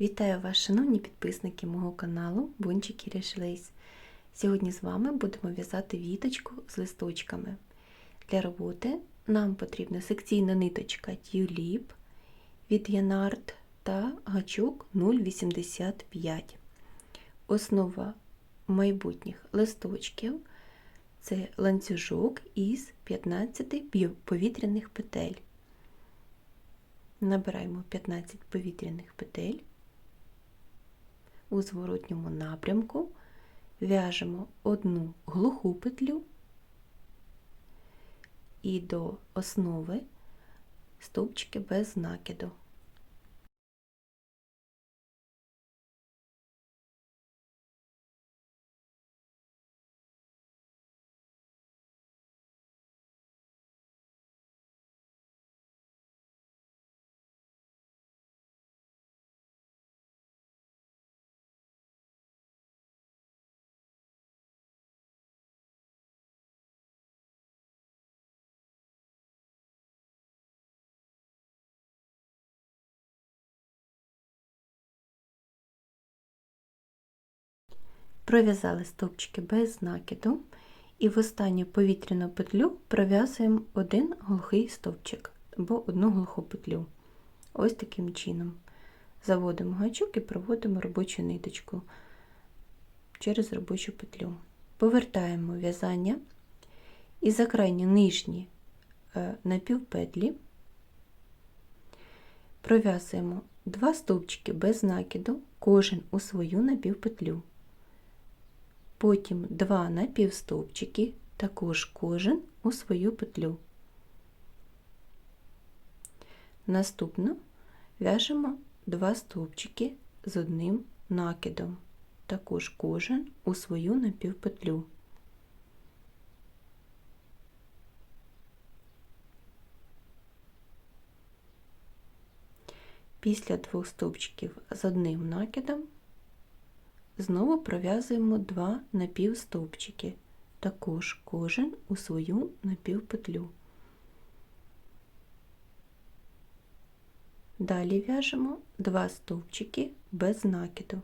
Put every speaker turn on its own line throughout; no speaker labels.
Вітаю вас, шановні підписники мого каналу Бунчики Рішлейс. Сьогодні з вами будемо в'язати віточку з листочками. Для роботи нам потрібна секційна ниточка Tulip від Янард та гачок 0,85. Основа майбутніх листочків це ланцюжок із 15 повітряних петель. Набираємо 15 повітряних петель у зворотньому напрямку, в'яжемо одну глуху петлю і до основи стовпчики без накиду. Пров'язали стовпчики без накиду і в останню повітряну петлю пров'язуємо один глухий стовпчик або одну глуху петлю. Ось таким чином. Заводимо гачок і проводимо робочу ниточку через робочу петлю. Повертаємо в'язання і за крайні нижні е, напівпетлі пров'язуємо два стовпчики без накиду, кожен у свою напівпетлю потім два напівстовпчики, також кожен у свою петлю. Наступно в'яжемо два стовпчики з одним накидом, також кожен у свою напівпетлю. Після двох стовпчиків з одним накидом Знову пров'язуємо два напівстовпчики, також кожен у свою напівпетлю. Далі в'яжемо два стовпчики без накиду.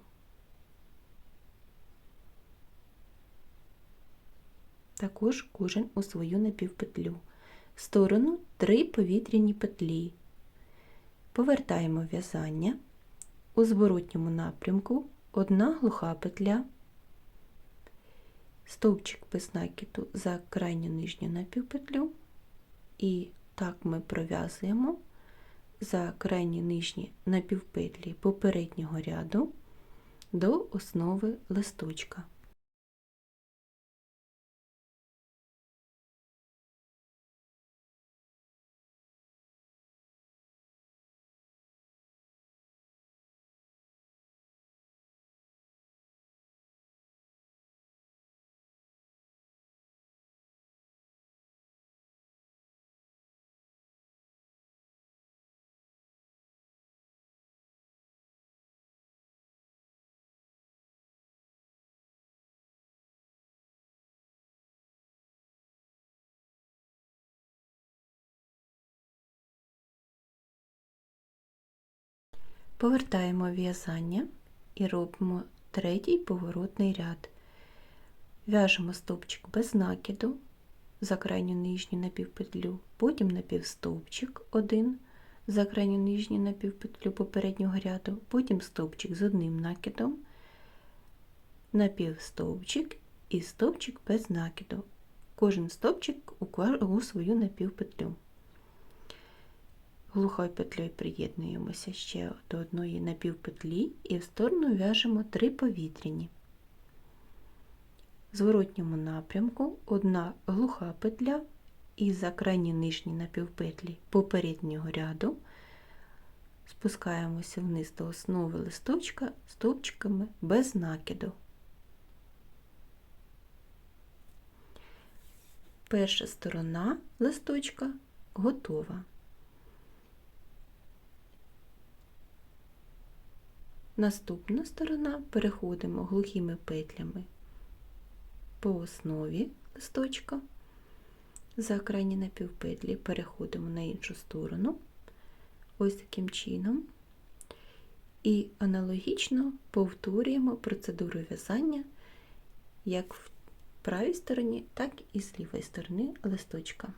Також кожен у свою напівпетлю. В сторону три повітряні петлі. Повертаємо в'язання у зворотньому напрямку одна глуха петля, стовпчик без накиду за крайню нижню напівпетлю, і так ми пров'язуємо за крайні нижні напівпетлі попереднього ряду до основи листочка. Повертаємо в'язання і робимо третій поворотний ряд. В'яжемо стовпчик без накиду за крайню нижню напівпетлю, потім напівстовпчик один за крайню нижню напівпетлю попереднього ряду, потім стовпчик з одним накидом, напівстовпчик і стовпчик без накиду. Кожен стовпчик у свою напівпетлю. Глухою петлею приєднуємося ще до одної напівпетлі і в сторону в'яжемо три повітряні. В зворотньому напрямку одна глуха петля і за крайні нижні напівпетлі попереднього ряду спускаємося вниз до основи листочка стовпчиками без накиду. Перша сторона листочка готова. Наступна сторона переходимо глухими петлями по основі листочка, за крайні напівпетлі переходимо на іншу сторону, ось таким чином. І аналогічно повторюємо процедуру в'язання як в правій стороні, так і з лівої сторони листочка.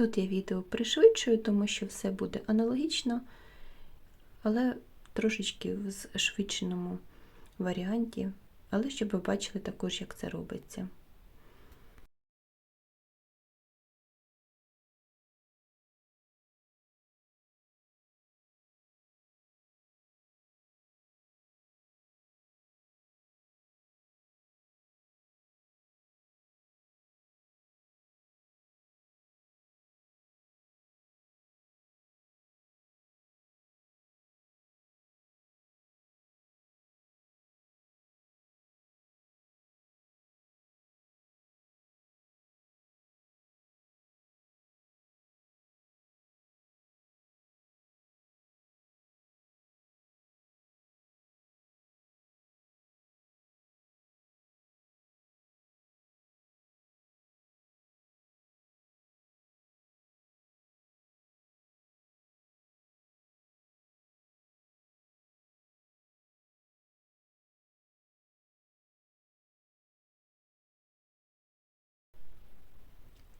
Тут я відео пришвидшую, тому що все буде аналогічно, але трошечки в зшвидшеному варіанті, але щоб ви бачили також, як це робиться.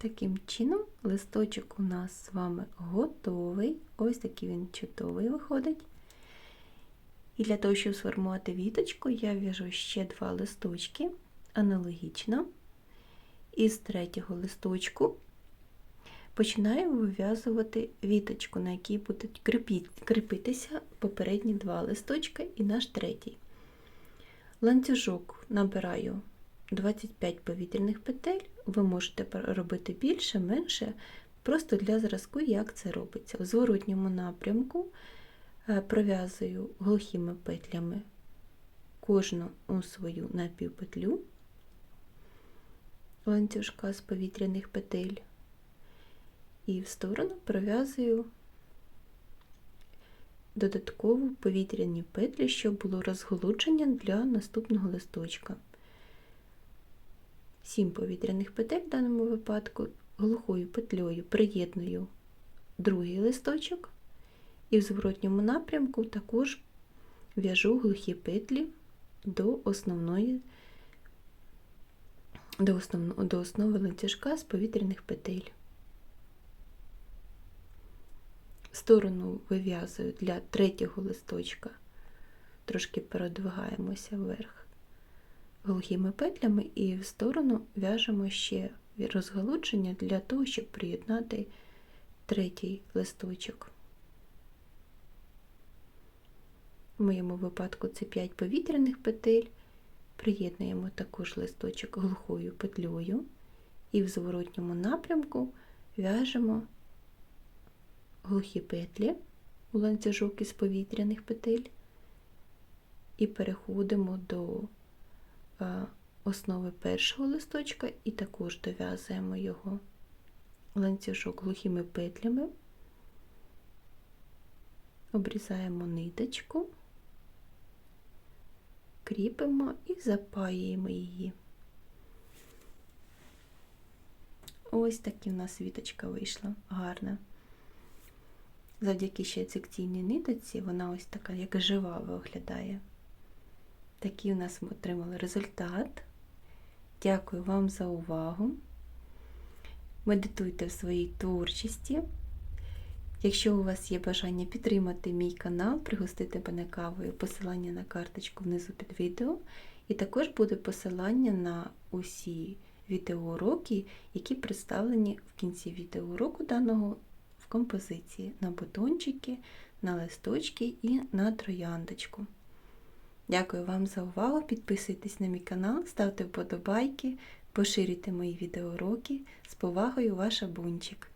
Таким чином, листочок у нас з вами готовий. Ось такий він чудовий виходить. І для того, щоб сформувати віточку, я в'яжу ще два листочки аналогічно. Із третього листочку починаю вив'язувати віточку, на якій будуть кріпитися попередні два листочки і наш третій. Ланцюжок набираю 25 повітряних петель, ви можете робити більше, менше, просто для зразку, як це робиться. В зворотньому напрямку е, пров'язую глухими петлями кожну у свою напівпетлю ланцюжка з повітряних петель, і в сторону пров'язую додаткову повітряні петлі, щоб було розголучення для наступного листочка. 7 повітряних петель в даному випадку глухою петлею приєдную другий листочок, і в зворотньому напрямку також в'яжу глухі петлі до основної до, основно, до основи ланцюжка з повітряних петель. Сторону вив'язую для третього листочка, трошки передвигаємося вверх глухими петлями і в сторону в'яжемо ще розгалудження для того, щоб приєднати третій листочок. В моєму випадку це 5 повітряних петель, приєднуємо також листочок глухою петлею і в зворотньому напрямку в'яжемо глухі петлі у ланцюжок із повітряних петель і переходимо до основи першого листочка і також дов'язуємо його ланцюжок глухими петлями, обрізаємо ниточку, кріпимо і запаюємо її. Ось такі в нас віточка вийшла гарна. Завдяки ще секційній ниточці, вона ось така, як жива виглядає. Такий у нас ми отримали результат. Дякую вам за увагу. Медитуйте в своїй творчості. Якщо у вас є бажання підтримати мій канал, пригостити мене кавою, посилання на карточку внизу під відео. І також буде посилання на усі відеоуроки, які представлені в кінці відеоуроку даного в композиції на бутончики, на листочки і на трояндочку. Дякую вам за увагу. Підписуйтесь на мій канал, ставте вподобайки, поширюйте мої відеоуроки. З повагою, ваша Бунчик!